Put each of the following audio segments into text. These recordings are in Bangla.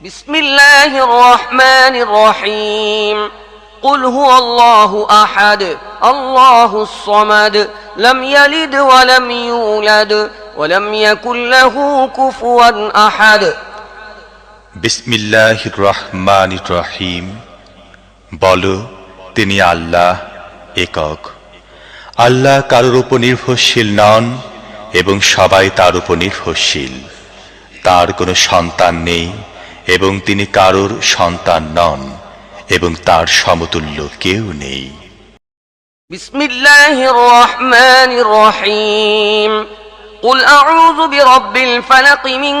بسم الله الرحمن الرحيم قل هو الله احد الله الصمد لم يلد ولم يولد ولم يكن له كفوا احد বিসমিল্লাহ রহমান রহিম বলো তিনি আল্লাহ একক আল্লাহ কারোর উপর নির্ভরশীল নন এবং সবাই তার উপর নির্ভরশীল তার কোনো সন্তান নেই এবং তিনি কারোর সন্তান নন এবং তার সমতুল্য কেউ নেই بسم الله الرحمن الرحيم قل أعوذ برب الفلق من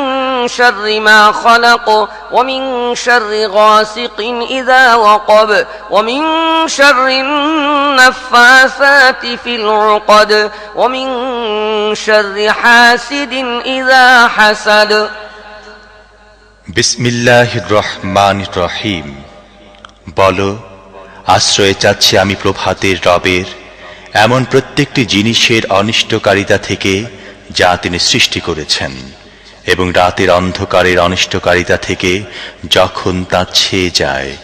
شر ما خلق ومن شر غاسق إذا وقب ومن شر النفاثات في العقد ومن شر حاسد إذا حسد বিসমিল্লাহ রহমান রহিম। বলো, আশ্রয় চাচ্ছি আমি প্রভাতের রবের এমন প্রত্যেকটি জিনিসের অনিষ্টকারিতা থেকে যা তিনি সৃষ্টি করেছেন এবং রাতের অন্ধকারের অনিষ্টকারিতা থেকে যখন তা ছেয়ে যায়।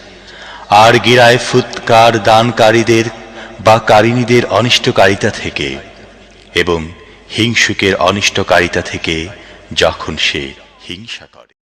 আর গিরায় ফুৎকার দানকারীদের বা কারিনীদের অনিষ্টকারিতা থেকে এবং হিংসুকের অনিষ্টকারিতা থেকে যখন সে হিংসা করে।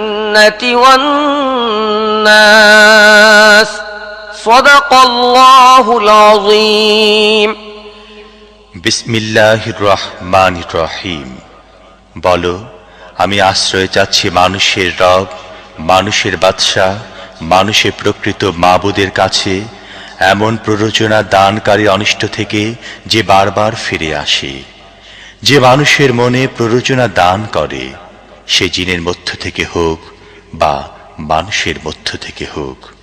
الجنة والناس صدق الله العظيم বিসমিল্লাহ রহমান রহিম বলো আমি আশ্রয় চাচ্ছি মানুষের রব মানুষের বাদশাহ মানুষের প্রকৃত মাবুদের কাছে এমন প্ররোচনা দানকারী অনিষ্ট থেকে যে বারবার ফিরে আসে যে মানুষের মনে প্ররোচনা দান করে সে জিনের মধ্য থেকে হোক বা মানুষের মধ্য থেকে হোক।